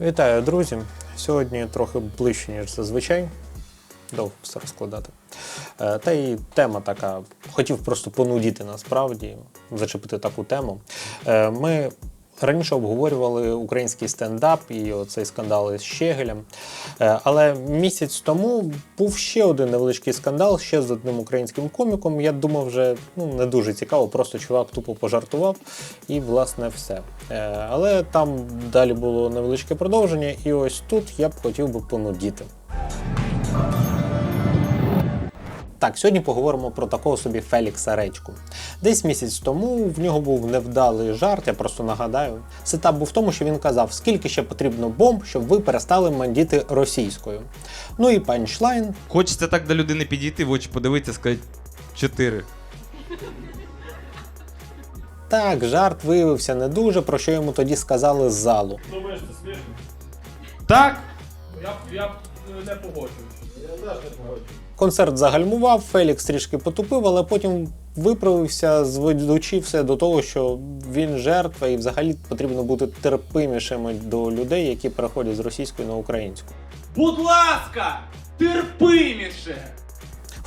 Вітаю, друзі! Сьогодні трохи ближче, ніж зазвичай. Довго все розкладати. Е, Та й тема така. Хотів просто понудіти насправді, зачепити таку тему. Е, Ми раніше обговорювали український стендап і оцей скандал із Щегелем. Е, Але місяць тому був ще один невеличкий скандал, ще з одним українським коміком. Я думав, вже ну, не дуже цікаво, просто чувак тупо пожартував, і власне все. Е, Але там далі було невеличке продовження, і ось тут я б хотів би понудіти. Так, сьогодні поговоримо про такого собі Фелікса Речку. Десь місяць тому в нього був невдалий жарт, я просто нагадаю. Сетап був в тому, що він казав, скільки ще потрібно бомб, щоб ви перестали мандіти російською. Ну і панчлайн. Хочеться так до людини підійти, в очі подивитися, сказати чотири. Так, жарт виявився не дуже, про що йому тоді сказали з залу. Думаєш, це смішно? Так? Я б я б е, не погоджуюсь. Я теж не погоджуюсь. Концерт загальмував, Фелікс трішки потупив, але потім виправився, зведучи все до того, що він жертва, і взагалі потрібно бути терпимішими до людей, які переходять з російської на українську. Будь ласка, терпиміше!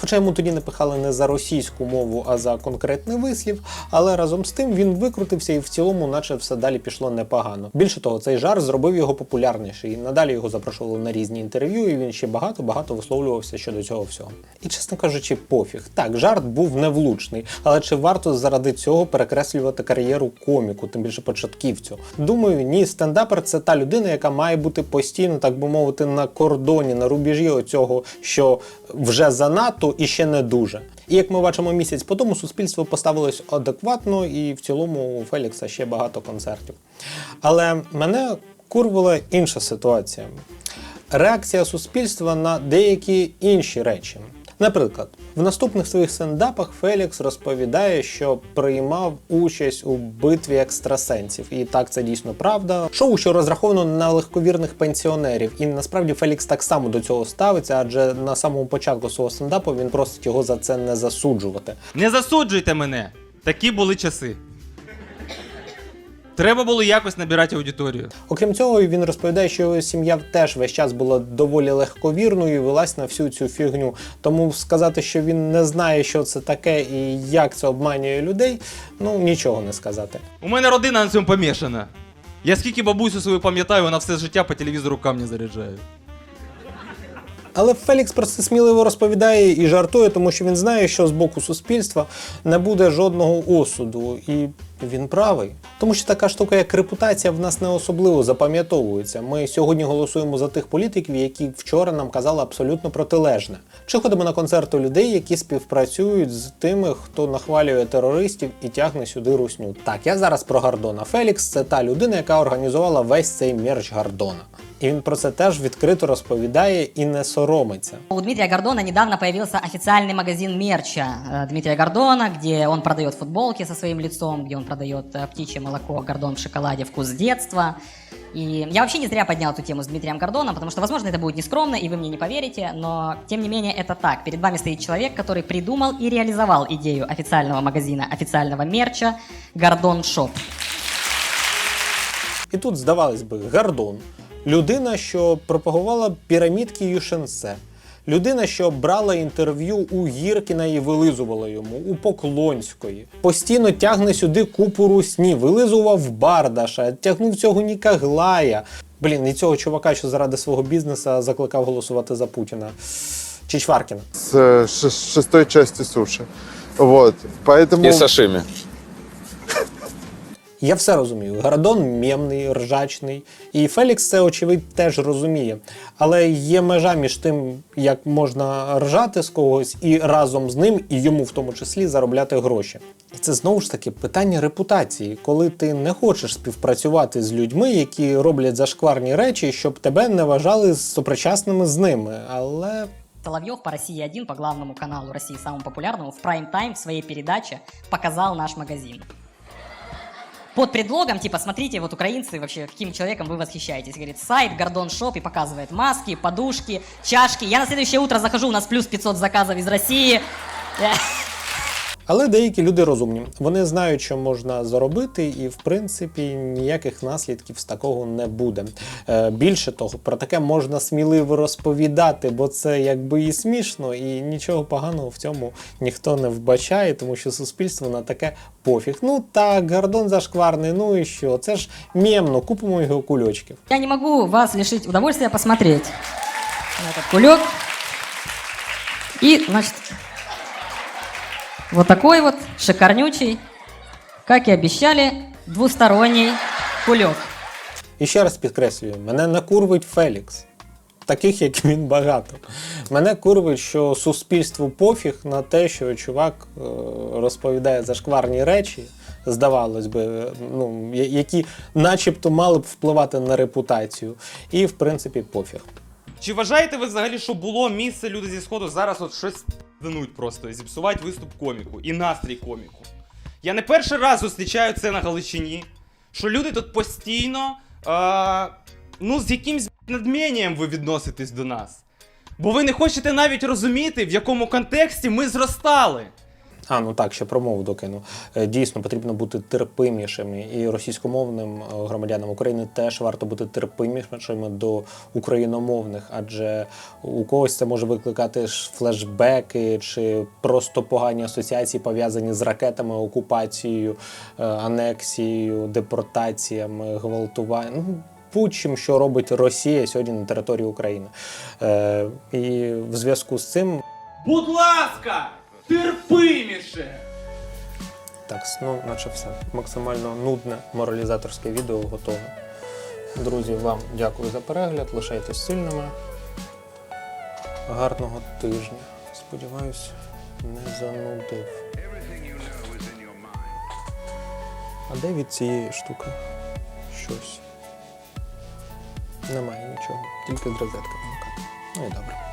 Хоча йому тоді напихали не за російську мову, а за конкретний вислів, але разом з тим він викрутився і в цілому, наче все далі пішло непогано. Більше того, цей жарт зробив його популярніший. І надалі його запрошували на різні інтерв'ю, і він ще багато-багато висловлювався щодо цього всього. І чесно кажучи, пофіг. Так, жарт був невлучний, але чи варто заради цього перекреслювати кар'єру коміку, тим більше початківцю? Думаю, ні, стендапер це та людина, яка має бути постійно, так би мовити, на кордоні, на рубежі оцього, що вже занадто і ще не дуже. І як ми бачимо місяць по тому, суспільство поставилось адекватно, і в цілому у Фелікса ще багато концертів. Але мене курвила інша ситуація. Реакція суспільства на деякі інші речі. Наприклад, в наступних своїх стендапах Фелікс розповідає, що приймав участь у битві екстрасенсів. І так це дійсно правда. Шоу, що розраховано на легковірних пенсіонерів. І насправді Фелікс так само до цього ставиться, адже на самому початку свого стендапу він просить його за це не засуджувати. Не засуджуйте мене. Такі були часи. Треба було якось набирати аудиторію. Окрім цього, він розповідає, що його сім'я теж весь час була доволі легковірною і велась на всю цю фігню. Тому сказати, що він не знає, що це таке і як це обманює людей, ну нічого не сказати. У мене родина на цьому помішана. Я скільки бабусю свою пам'ятаю, вона все життя по телевізору камні заряджає. Але Фелікс про це сміливо розповідає і жартує, тому що він знає, що з боку суспільства не буде жодного осуду. І він правий. Тому що така штука, як репутація, в нас не особливо запам'ятовується. Ми сьогодні голосуємо за тих політиків, які вчора нам казали абсолютно протилежне. Чи ходимо на концерти людей, які співпрацюють з тими, хто нахвалює терористів і тягне сюди русню. Так, я зараз про Гордона. Фелікс це та людина, яка організувала весь цей мерч Гордона. І він про це теж відкрито розповідає і не соромиться. У Дмитрия Гордона недавно появился официальный магазин мерча э, Дмитрия Гордона, где он продает футболки со своим лицом, где он продает э, птичье молоко, Гордон в шоколаде, вкус детства. И я вообще не зря поднял эту тему с Дмитрием Гордоном, потому что, возможно, это будет нескромно, и вы мне не поверите, но, тем не менее, это так. Перед вами стоит человек, который придумал и реализовал идею официального магазина, официального мерча Гордон Шоп. І тут, здавалось би, Гордон, людина, що пропагувала пірамідки Юшенсе, людина, що брала інтерв'ю у Гіркіна і вилизувала йому, у Поклонської, постійно тягне сюди купу русні, вилизував Бардаша, тягнув цього Ніка Глая. Блін, і цього чувака, що заради свого бізнесу закликав голосувати за Путіна. Чичваркіна. с э, ш- шестой части суши. Вот, поэтому... И сашими. Я все розумію. Гордон мємний, ржачний, і Фелікс це, очевидь, теж розуміє. Але є межа між тим, як можна ржати з когось і разом з ним, і йому в тому числі заробляти гроші. І це знову ж таки питання репутації, коли ти не хочеш співпрацювати з людьми, які роблять зашкварні речі, щоб тебе не вважали сопричасними з ними. Але Соловьев по России 1, по главному каналу России, самому популярному, в прайм-тайм в своей передаче показал наш магазин. Под предлогом, типа, смотрите, вот украинцы, вообще, каким человеком вы восхищаетесь. Говорит, сайт Гордон Шоп и показывает маски, подушки, чашки. Я на следующее утро захожу, у нас плюс 500 заказов из России. Але деякі люди розумні. Вони знають, що можна заробити, і в принципі ніяких наслідків з такого не буде. Е, більше того, про таке можна сміливо розповідати, бо це якби і смішно, і нічого поганого в цьому ніхто не вбачає, тому що суспільство на таке пофіг. Ну так, Гордон зашкварний, ну і що? Це ж мємно, купимо його кульочків. Я не могу вас лишить удовольствия посмотреть на этот кулек. И, значит, вот такой вот шикарнючий, как и обещали, двусторонний кулек. І ще раз підкреслюю, мене не курвить Фелікс. Таких, як він, багато. Мене курвить, що суспільству пофіг на те, що чувак е, розповідає зашкварні речі, здавалось би, ну, які начебто мали б впливати на репутацію. І, в принципі, пофіг. Чи вважаєте ви взагалі, що було місце люди зі сходу зараз от щось динуть просто і зіпсувати виступ коміку і настрій коміку? Я не перший раз зустрічаю це на Галичині, що люди тут постійно, е, ну, з якимсь надмінням ви відноситесь до нас. Бо ви не хочете навіть розуміти, в якому контексті ми зростали. А, ну так, ще про мову докину. Е, Дійсно, потрібно бути терпимішими. І російськомовним е, громадянам України теж варто бути терпимішими до україномовних, адже у когось це може викликати флешбеки чи просто погані асоціації, пов'язані з ракетами, окупацією, е, анексією, депортаціями, гвалтуванням. Ну, Будь-чим, що робить Росія сьогодні на території України. І в зв'язку з цим Будь ласка, терпиміше. Так, ну, наче все. Максимально нудне моралізаторське відео готове. Друзі, вам дякую за перегляд. Лишайтесь сильними. Гарного тижня. Сподіваюсь, не занудив. А де від цієї штуки? Щось. Немає нічого, тільки з розетки. Ну і добре.